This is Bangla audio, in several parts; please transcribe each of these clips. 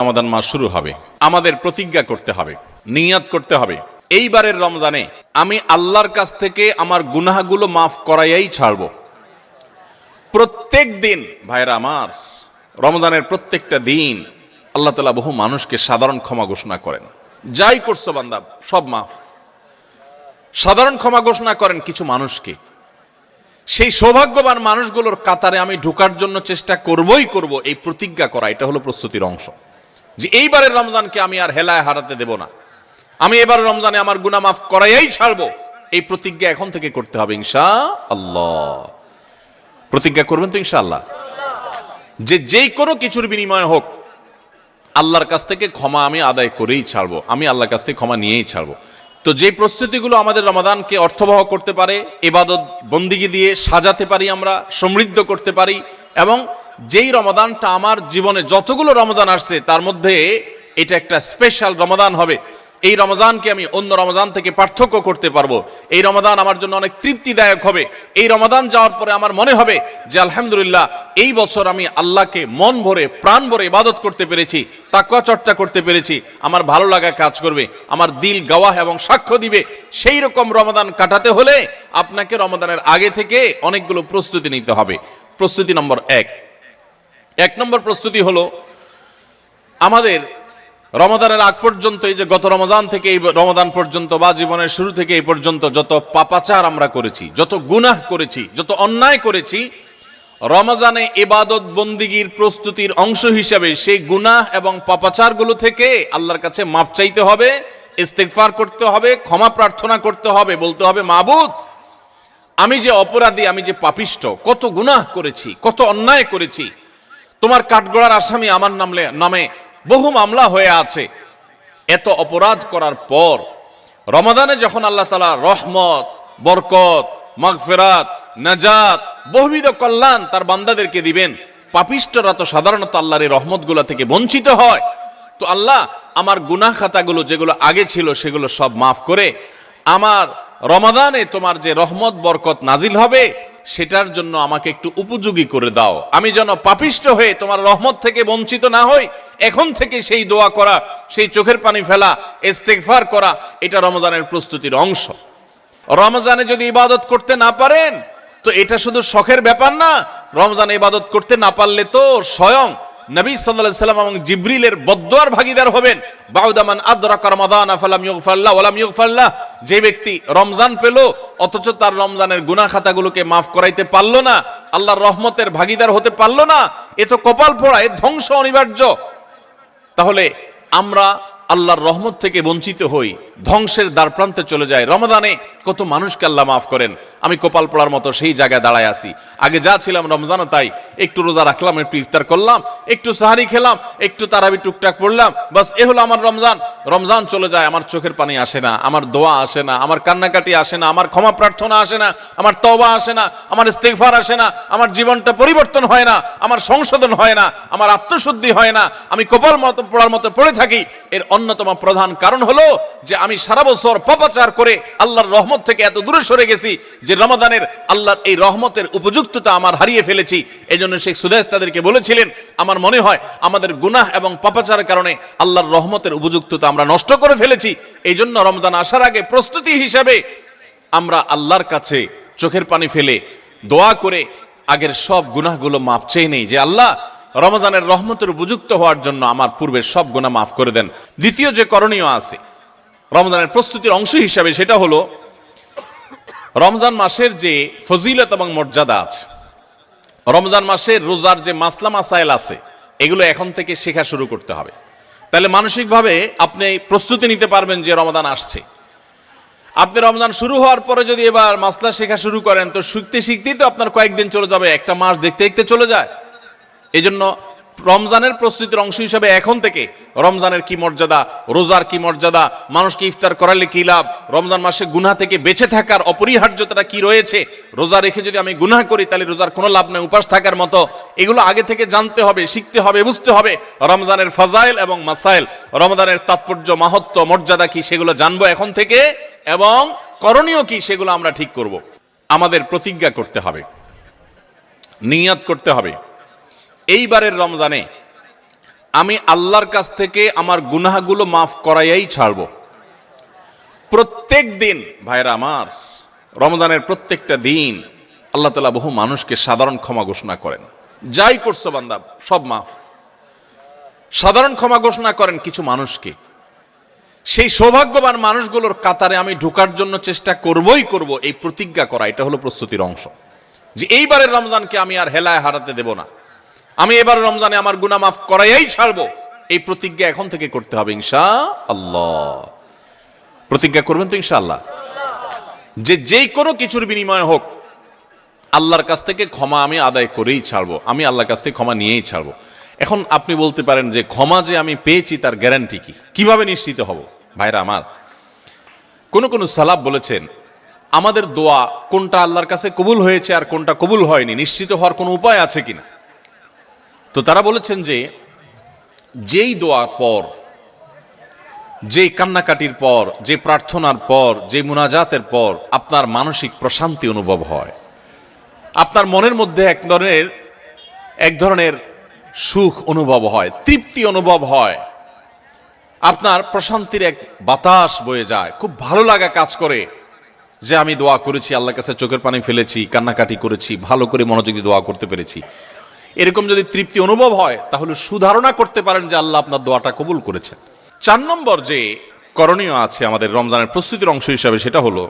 রমাদান মাস শুরু হবে। আমাদের প্রতিজ্ঞা করতে হবে, নিয়াত করতে হবে। এইবারের রমজানে আমি আল্লাহর কাছ থেকে আমার গুনাহগুলো মাফ করাইয়াই ছাড়ব। প্রত্যেক দিন ভাইরা আমার, রমজানের প্রত্যেকটা দিন আল্লাহ তালা বহু মানুষকে সাধারণ ক্ষমা ঘোষণা করেন। যাই করছ বান্দা, সব মাফ। সাধারণ ক্ষমা ঘোষণা করেন কিছু মানুষকে। সেই সৌভাগ্যবান মানুষগুলোর কাতারে আমি ঢোকার জন্য চেষ্টা করবই করব, এই প্রতিজ্ঞা করা, এটা হলো প্রস্তুতির অংশ। যে এইবারের রমজানকে আমি আর হেলায় হারাতে দেব না। আমি এবার রমজানে আমার গুনাহ মাফ করাইয়াই ছাড়বো। এই প্রতিজ্ঞা এখন থেকে করতে হবে ইনশা আল্লাহ প্রতিজ্ঞা করবেন তো ইনশাআল্লাহ। যে যেই কোনো কিছুর বিনিময় হোক, আল্লাহর কাছ থেকে ক্ষমা আমি আদায় করেই ছাড়বো। আমি আল্লাহর কাছ থেকে ক্ষমা নিয়েই ছাড়বো। তো যে প্রস্তুতিগুলো আমাদের রমাদানকে অর্থবহ করতে পারে, এবাদত বন্দিগি দিয়ে সাজাতে পারি আমরা, সমৃদ্ধ করতে পারি এবং যেই রমাদানটা আমার জীবনে যতগুলো রমজান আসছে, তার মধ্যে এটা একটা স্পেশাল রমাদান হবে। এই রমজানকে আমি অন্য রমজান থেকে পার্থক্য করতে পারব। এই রমাদান আমার জন্য অনেক তৃপ্তিদায়ক হবে। এই রমাদান যাওয়ার পরে আমার মনে হবে যে, আলহামদুলিল্লাহ, এই বছর আমি আল্লাহকে মন ভরে, প্রাণ ভরে ইবাদত করতে পেরেছি তাকুয়া চর্চা করতে পেরেছি। আমার ভালো লাগা কাজ করবে, আমার দিল গাওয়াহ এবং সাক্ষ্য দিবে। সেই রকম রমাদান কাটাতে হলে আপনাকে রমাদানের আগে থেকে অনেকগুলো প্রস্তুতি নিতে হবে। প্রস্তুতি নম্বর এক। এক নম্বর প্রস্তুতি হলো, আমাদের রমাদানের আগ পর্যন্ত, এই যে গত রমজান থেকে এই রমাদান পর্যন্ত বা জীবনের শুরু থেকে এই পর্যন্ত যত পাপাচার আমরা করেছি, যত গুনাহ করেছি, যত অন্যায় করেছি, রমজানে ইবাদত বন্দিগির প্রস্তুতির অংশ হিসাবে সেই গুনাহ এবং পাপাচারগুলো থেকে আল্লাহর কাছে মাপ চাইতে হবে, ইস্তেগফার করতে হবে, ক্ষমা প্রার্থনা করতে হবে, বলতে হবে, মাবুদ আমি যে অপরাধী, আমি যে পাপিষ্ট, কত গুনাহ করেছি, কত অন্যায় করেছি। তোমার কাঠগড়ার আসামি আমার নামলে, নামে বহু মামলা হয়ে আছে। এত অপরাধ করার পর রমাদানে যখন আল্লাহ তালা রহমত, বরকত, মাগফেরাত, নাজাত, বহুবিধ কল্যাণ তার বান্দাদেরকে দিবেন, পাপিষ্টরা তো সাধারণত আল্লাহর এই রহমতগুলো থেকে বঞ্চিত হয়। তো আল্লাহ, আমার গুনাহ খাতাগুলো যেগুলো আগে ছিল সেগুলো সব মাফ করে, আমার রমাদানে তোমার যে রহমত, বরকত নাজিল হবে, সেটার জন্য আমাকে একটু উপযোগী করে দাও। আমি যেন পাপিষ্ট হয়ে তোমার রহমত থেকে বঞ্চিত না হই, এখন থেকে সেই দোয়া করা, সেই চোখের পানি ফেলা, ইস্তেগফার করা, এটা রমজানের প্রস্তুতির অংশ। রমজানে যদি ইবাদত করতে না পারেন, তো এটা শুধু শখের ব্যাপার না রমজানে ইবাদত করতে না পারলে তো স্বয়ং নবী সাল্লাল্লাহু সাল্লাম এবং জিব্রিলের বদ্দোয়ার ভাগিদার হবেন। বাউদামান আদরাকা রমাদান ফালাম ইউগফাল্লাহ ওয়ালাম ইউগফাল্লাহ যে ব্যক্তি রমজান পেল, অথচ তার রমজানের গুনাহ খাতাগুলোকে মাফ করাইতে পারল না, আল্লাহর রহমতের ভাগিদার হতে পারল না, এ তো কপাল পোড়া, এ ধ্বংস অনিবার্য। তাহলে আমরা আল্লাহর রহমত থেকে বঞ্চিত হই। ধ্বংসের দ্বার প্রান্তে চলে যায়। রমাদানে কত মানুষকে আল্লাহ মাফ করেন। আমি কপাল পড়ার মতো সেই জায়গায় দাঁড়ায় আছি। আগে যা ছিলাম রমজানে তাই। একটু রোজা রাখলাম, একটু ইফতার করলাম, একটু সাহারি খেলাম, একটু তারাবি টুকটাক পড়লাম, বাস এ হলো আমার রমজান। রমজান চলে যায়, আমার চোখের পানি আসে না, আমার দোয়া আসে না, আমার কান্নাকাটি আসে না, আমার ক্ষমা প্রার্থনা আসে না, আমার তবা আসে না, আমার ইস্তেগফার আসে না, আমার জীবনটা পরিবর্তন হয় না, আমার সংশোধন হয় না, আমার আত্মশুদ্ধি হয় না, আমি কপাল মতো পড়ার মতো পড়ে থাকি। এর অন্যতম প্রধান কারণ হলো যে আমি সারা বছর পাপাচার করে আল্লাহর রহমত থেকে এত দূরে সরে গেছি যে রমাদানের আল্লাহর এই রহমতের উপযুক্ততা আমার হারিয়ে ফেলেছি। এই জন্য শেখ সুদেশ তাদেরকে বলেছিলেন, আমার মনে হয় আমাদের গুনাহ এবং পাপাচারের কারণে আল্লাহর রহমতের উপযুক্ততা আমরা নষ্ট করে ফেলেছি। এই জন্য রমজান আসার আগে প্রস্তুতি হিসাবে আমরা আল্লাহর কাছে চোখের পানি ফেলে দোয়া করে আগের সব গুনাহগুলো মাপ চেয়ে নেই যে আল্লাহ রমজানের রহমতের উপযুক্ত হওয়ার জন্য আমার পূর্বের সব গুনাহ মাফ করে দেন। দ্বিতীয় যে করণীয় আছে রমজানের প্রস্তুতির অংশ হিসাবে সেটা হলো, রমজান মাসের যে ফজিলত এবং মর্যাদা আছে, রমজান মাসের রোজার যে মাসলা মাসাইল আছে, এগুলো এখন থেকে শেখা শুরু করতে হবে। তাহলে মানসিকভাবে আপনি প্রস্তুতি নিতে পারবেন যে রমজান আসছে। আপনি রমজান শুরু হওয়ার পরে যদি এবার মাসলা শেখা শুরু করেন, তো শিখতে শিখতেই তো আপনার কয়েকদিন চলে যাবে, একটা মাস দেখতে দেখতে চলে যায়। এই জন্য রমজানের প্রস্তুতির অংশ হিসাবে এখন থেকে রমজানের কি মর্যাদা, রোজার কি মর্যাদা, মানুষকে ইফতার করালে কি লাভ, রমজান মাসে গুনাহ থেকে বেঁচে থাকার অপরিহার্যতাটা কি রয়েছে, রোজা রেখে যদি আমি গুনাহ করি তাহলে রোজার কোনো লাভ নেই, উপাস থাকার মতো। এগুলো আগে থেকে জানতে হবে, শিখতে হবে, বুঝতে হবে। রমজানের ফাজাইল এবং মাসাইল, রমজানের তাৎপর্য, মাহাত্ম, মর্যাদা কি সেগুলো জানব এখন থেকে এবং করণীয় কি সেগুলো আমরা ঠিক করব। আমাদের প্রতিজ্ঞা করতে হবে, নিয়াত করতে হবে। এইবারের রমজানে আমি আল্লাহর কাছ থেকে আমার গুনাহগুলো মাফ করাইয়াই ছাড়ব। প্রত্যেক দিন ভাইরা আমার, রমজানের প্রত্যেকটা দিন আল্লাহ তালা বহু মানুষকে সাধারণ ক্ষমা ঘোষণা করেন। যাই করছ বান্দা, সব মাফ। সাধারণ ক্ষমা ঘোষণা করেন কিছু মানুষকে। সেই সৌভাগ্যবান মানুষগুলোর কাতারে আমি ঢোকার জন্য চেষ্টা করবই করব, এই প্রতিজ্ঞা করা, এটা হলো প্রস্তুতির অংশ। যে এইবারের রমজানকে আমি আর হেলায় হারাতে দেব না। আমি এবার রমজানে আমার গুনাহ মাফ করাইয়াই ছাড়বো। এই প্রতিজ্ঞা এখন থেকে করতে হবে ইনশা আল্লাহ প্রতিজ্ঞা করবেন তো ইনশাআল্লাহ? যে যেই কোনো কিছুর বিনিময় হোক, আল্লাহর কাছ থেকে ক্ষমা আমি আদায় করেই ছাড়বো। আমি আল্লাহর কাছ থেকে ক্ষমা নিয়েই ছাড়বো। এখন আপনি বলতে পারেন যে ক্ষমা যে আমি পেয়েছি তার গ্যারান্টি কি? কীভাবে নিশ্চিত হব? ভাইরা আমার, কোন কোন সালাব বলেছেন, আমাদের দোয়া কোনটা আল্লাহর কাছে কবুল হয়েছে আর কোনটা কবুল হয়নি? নিশ্চিত হওয়ার কোনো উপায় আছে কিনা? তো তারা বলেছেন যে, যেই দোয়ার পর, যেই কান্নাকাটির পর, যে প্রার্থনার পর যে মুনাজাতের পর আপনার মানসিক প্রশান্তি অনুভব হয়। আপনার মনের মধ্যে এক ধরনের এক ধরনের সুখ অনুভব হয়, তৃপ্তি অনুভব হয়। আপনার প্রশান্তির এক বাতাস বয়ে যায়। খুব ভালো লাগা কাজ করে যে আমি দোয়া করেছি, আল্লাহর কাছে চোখের পানি ফেলেছি, কান্নাকাটি করেছি, ভালো করে মনোযোগী দোয়া করতে পেরেছি। এরকম যদি তৃপ্তি অনুভব হয়, তাহলে সুধারণা করতে পারেন যে আল্লাহ আপনার দোয়াটা কবুল করেছেন। চার নম্বর যে করণীয় আছে আমাদের রমজানের প্রস্তুতির অংশ হিসাবে, সেটা হলো,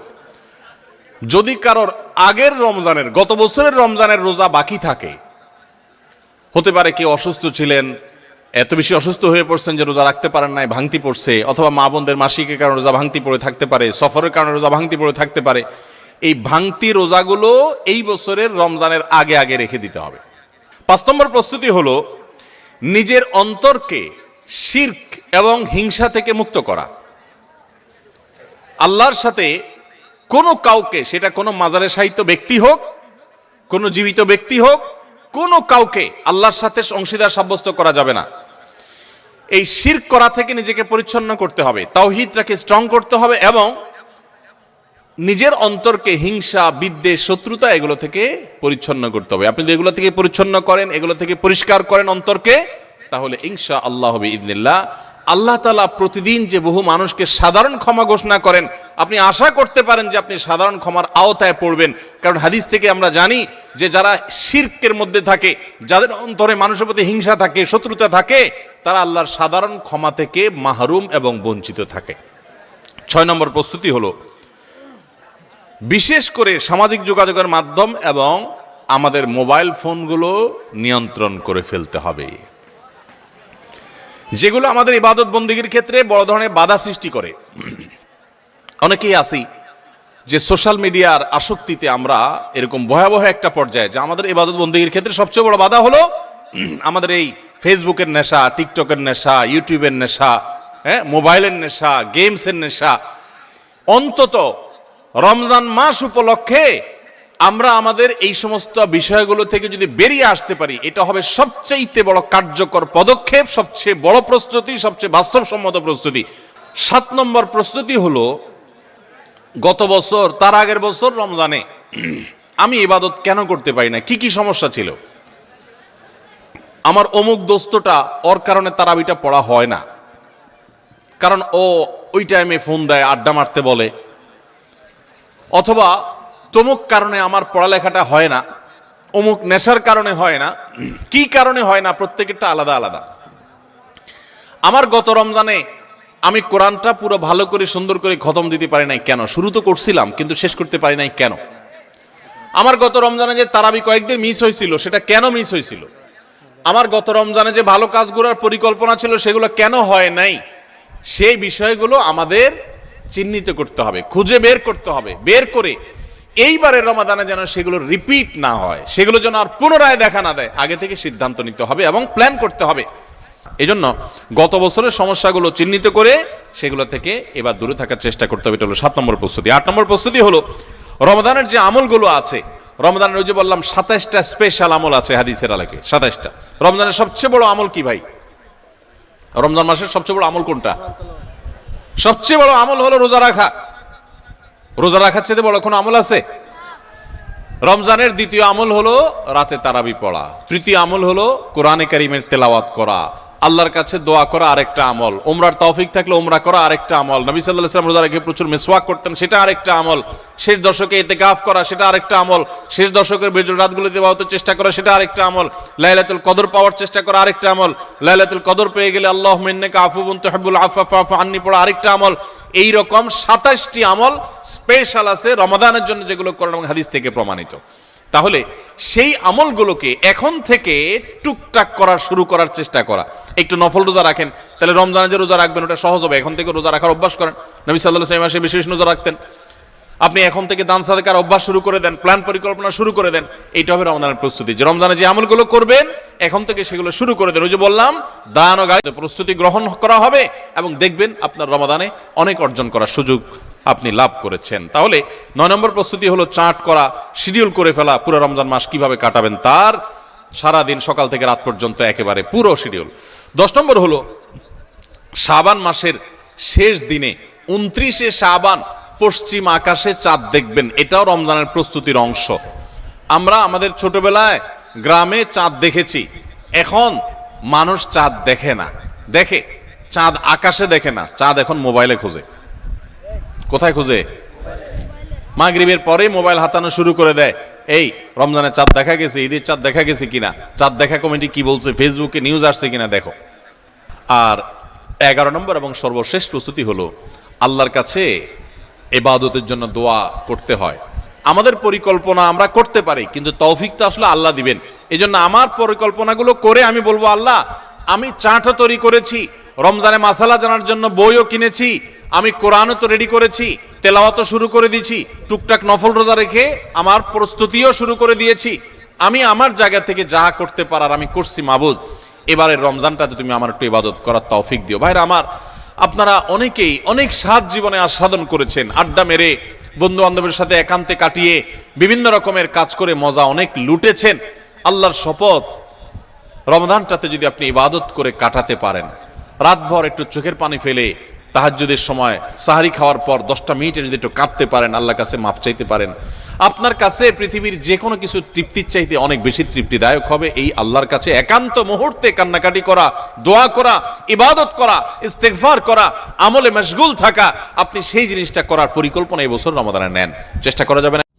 যদি কারোর আগের রমজানের, গত বছরের রমজানের রোজা বাকি থাকে, হতে পারে কেউ অসুস্থ ছিলেন, এত বেশি অসুস্থ হয়ে পড়ছেন যে রোজা রাখতে পারেন নাই, ভাঙতি পড়ছে, অথবা মা বোনদের মাসিকের কারণে রোজা ভাঙতি পড়ে থাকতে পারে, সফরের কারণে রোজা ভাঙতি পড়ে থাকতে পারে, এই ভাঙতি রোজাগুলো এই বছরের রমজানের আগে আগে রেখে দিতে হবে। পাঁচ নম্বর প্রস্তুতি হলো নিজের অন্তরকে শির্ক এবং হিংসা থেকে মুক্ত করা। আল্লাহর সাথে কোনো কাউকে, সেটা কোনো মাজারে সাহিত্য ব্যক্তি হোক, কোনো জীবিত ব্যক্তি হোক, কোনো কাউকে আল্লাহর সাথে অংশীদার সাব্যস্ত করা যাবে না। এই শির্ক করা থেকে নিজেকে পরিচ্ছন্ন করতে হবে, তাওহিদটাকে স্ট্রং করতে হবে এবং নিজের অন্তরকে হিংসা, বিদ্বেষ, শত্রুতা এগুলো থেকে পরিচ্ছন্ন করতে হবে। আপনি যদি এগুলো থেকে পরিচ্ছন্ন করেন, এগুলো থেকে পরিষ্কার করেন অন্তরকে, তাহলে ইনশা আল্লাহ হবে ইদনিল্লাহ আল্লাহ তালা প্রতিদিন যে বহু মানুষকে সাধারণ ক্ষমা ঘোষণা করেন, আপনি আশা করতে পারেন যে আপনি সাধারণ ক্ষমার আওতায় পড়বেন। কারণ হাদিস থেকে আমরা জানি যে যারা শির্কের মধ্যে থাকে, যাদের অন্তরে মানুষের প্রতি হিংসা থাকে, শত্রুতা থাকে, তারা আল্লাহর সাধারণ ক্ষমা থেকে মাহরুম এবং বঞ্চিত থাকে। ছয় নম্বর প্রস্তুতি হলো বিশেষ করে সামাজিক যোগাযোগের মাধ্যম এবং আমাদের মোবাইল ফোনগুলো নিয়ন্ত্রণ করে ফেলতে হবে। যেগুলো আমাদের ইবাদত বন্দীগীর ক্ষেত্রে বড় ধরনের বাধা সৃষ্টি করে। অনেকেই আসি যে সোশ্যাল মিডিয়ার আসক্তিতে আমরা এরকম ভয়াবহ একটা পর্যায়ে, যে আমাদের ইবাদত বন্দীগীর ক্ষেত্রে সবচেয়ে বড় বাধা হলো আমাদের এই ফেসবুকের নেশা, টিকটকের নেশা, ইউটিউবের নেশা হ্যাঁ মোবাইলের নেশা, গেমসের নেশা। অন্তত রমজান মাস উপলক্ষে আমরা আমাদের এই সমস্ত বিষয়গুলো থেকে যদি বেরিয়ে আসতে পারি, এটা হবে সবচেয়ে বড় কার্যকর পদক্ষেপ, সবচেয়ে বড় প্রস্তুতি, সবচেয়ে বাস্তবসম্মত প্রস্তুতি। সাত নম্বর প্রস্তুতি হলো, গত বছর, তার আগের বছর রমজানে আমি ইবাদত কেন করতে পারি না? কি কি সমস্যা ছিল? আমার অমুক দোস্তটা, ওর কারণে তারাবিটা পড়া হয় না। কারণ ও ওই টাইমে ফোন দেয়, আড্ডা মারতে বলে। অথবা তমুক কারণে আমার পড়ালেখাটা হয় না, অমুক নেশার কারণে হয় না, কি কারণে হয় না, প্রত্যেকেরটা আলাদা আলাদা। আমার গত রমজানে আমি কোরআনটা পুরো ভালো করে সুন্দর করে খতম দিতে পারি নাই কেন? শুরু তো করছিলাম, কিন্তু শেষ করতে পারি নাই কেন? আমার গত রমজানে যে তারাবি কয়েকদিন মিস হয়েছিল, সেটা কেন মিস হয়েছিল? আমার গত রমজানে যে ভালো কাজগুলোর পরিকল্পনা ছিল, সেগুলো কেন হয় নাই? সেই বিষয়গুলো আমাদের চিহ্নিত করতে হবে, খুঁজে বের করতে হবে, বের করে এইবারের রমাদানে যেন সেগুলো রিপিট না হয়, সেগুলো যেন আর পুনরায় দেখা না দেয়, আগে থেকে সিদ্ধান্ত নিতে হবে এবং প্ল্যান করতে হবে। এই জন্য গত বছরের সমস্যাগুলো চিহ্নিত করে সেগুলো থেকে এবার দূরে থাকার চেষ্টা করতে হবে, এটা হলো সাত নম্বর প্রস্তুতি। আট নম্বর প্রস্তুতি হলো, রমদানের যে আমলগুলো আছে, রমদানের ওই যে বললাম সাতাইশটা স্পেশাল আমল আছে হাদিসের আলোকে, সাতাইশটা। রমজানের সবচেয়ে বড় আমল কি ভাই? রমজান মাসের সবচেয়ে বড় আমল কোনটা? সবচেয়ে বড় আমল হলো রোজা রাখা। রোজা রাখার চেয়ে বড় কোনো আমল আছে? রমজানের দ্বিতীয় আমল হলো রাতে তারাবি পড়া। তৃতীয় আমল হলো কোরআনে কারিমের তেলাওয়াত করা। আল্লাহর কাছে দোয়া করা আরেকটা আমল। ওমরার তৌফিক থাকলে ওমরা করা আরেকটা আমল। নবী সাল্লাল্লাহু আলাইহি ওয়াসাল্লাম রোজা রেখে প্রচুর মিসওয়াক করতেন, সেটা আরেকটা আমল। শেষ দশকে এতে ইতিকাফ করা, সেটা আরেকটা আমল। শেষ দশকের বেজর রাতগুলোতে ইবাদতের চেষ্টা করা, সেটা আরেকটা আমল। লাইলাতুল কদর পাওয়ার চেষ্টা করা আরেকটা আমল। লাইলাতুল কদর পেয়ে গেলে আল্লাহুম্মা ইন্নাকা আফুবুন তুহিব্বুল আফওয়া ফাফু আন্নি পড়া আরেকটা আমল। এই রকম 27টি আমল স্পেশাল আছে রমাদানের জন্য যেগুলো কোরআন এবং হাদিস থেকে প্রমাণিত। তাহলে সেই আমলগুলোকে এখন থেকে টুকটাক করা, শুরু করার চেষ্টা করা। একটু নফল রোজা রাখেন, তাহলে রমজানে যে রোজা রাখবেন, ওটা সহজ হবে। এখন থেকে রোজা রাখার অভ্যাস করেন। নবী সাল্লাহ সাল্লাম মাসে বেশি বেশি রোজা রাখতেন। আপনি এখন থেকে দান সাদেকার অভ্যাস শুরু করে দেন, প্ল্যান পরিকল্পনা শুরু করে দেন, এইটা হবে রমজানের প্রস্তুতি। যে রমজানে যে আমলগুলো করবেন, এখন থেকে সেগুলো শুরু করে দেন। ওই যে বললাম, দান ও গায়ে প্রস্তুতি গ্রহণ করা হবে এবং দেখবেন আপনার রমাদানে অনেক অর্জন করার সুযোগ আপনি লাভ করেছেন। তাহলে নয় নম্বর প্রস্তুতি হলো চাট করা, শিডিউল করে ফেলা, পুরো রমজান মাস কীভাবে কাটাবেন তার সারা দিন সকাল থেকে রাত পর্যন্ত একেবারে পুরো শিডিউল। দশ নম্বর হলো শাবান মাসের শেষ দিনে উনত্রিশে শাবান পশ্চিম আকাশে চাঁদ দেখবেন। এটাও রমজানের প্রস্তুতির অংশ। আমরা আমাদের ছোটবেলায় গ্রামে চাঁদ দেখেছি। এখন মানুষ চাঁদ দেখে না। দেখে, চাঁদ আকাশে দেখে না। চাঁদ এখন মোবাইলে খোঁজে। কোথায় খুঁজে? মাগরিবের পরে মোবাইল হাতানো শুরু করে দেয়। এই, রমজানের চাঁদ দেখা গেছে, ঈদের চাঁদ দেখা গেছে কিনা? চাঁদ দেখা কমিটি কি বলছে? ফেসবুকে নিউজ আসছে কিনা দেখো। আর এগারো নম্বর এবং সর্বশেষ প্রস্তুতি হলো, আল্লাহর কাছে এবাদতের জন্য দোয়া করতে হয়। আমাদের পরিকল্পনা আমরা করতে পারি, কিন্তু তৌফিকটা আসলে আল্লাহ দিবেন। এই আমার পরিকল্পনাগুলো করে আমি বলব, আল্লাহ, আমি চাটও তৈরি করেছি রমজানে মাসালা জানার জন্য বইও কিনেছি, আমি কোরআনও তো রেডি করেছি, তেলাওয়াতও শুরু করে দিয়েছি, টুকটাক নফল রোজা রেখে আমার প্রস্তুতিও শুরু করে দিয়েছি, আমি আমার জায়গা থেকে যা করতে পারার আমি করছি মাবুদ। এবারের রমজানটাতে তুমি আমার একটু ইবাদত করার তৌফিক দিও। ভাইরা আমার, আপনারা অনেকেই অনেক স্বাদ জীবনে আস্বাদন করেছেন, আড্ডা মেরে বন্ধু বান্ধবের সাথে একান্তে কাটিয়ে, বিভিন্ন রকমের কাজ করে মজা অনেক লুটেছেন। আল্লাহর শপথ, রমজানটাতে যদি আপনি ইবাদত করে কাটাতে পারেন রাতভর একটু চোখের পানি ফেলে তাহাজ্জুদের সময় সাহারি খাওয়ার পর দশটা মিনিটে যদি একটু কাঁদতে পারেন, আল্লাহর কাছে মাপ চাইতে পারেন। আপনার কাছে পৃথিবীর যে কোনো কিছু তৃপ্তির চাইতে অনেক বেশি তৃপ্তিদায়ক হবে। এই আল্লাহর কাছে একান্ত মুহূর্তে কান্নাকাটি করা, দোয়া করা, ইবাদত করা, ইস্তেগফার করা, আমলে মশগুল থাকা, আপনি সেই জিনিসটা করার পরিকল্পনা এই বছর রমাদানে নেন। চেষ্টা করা যাবে না।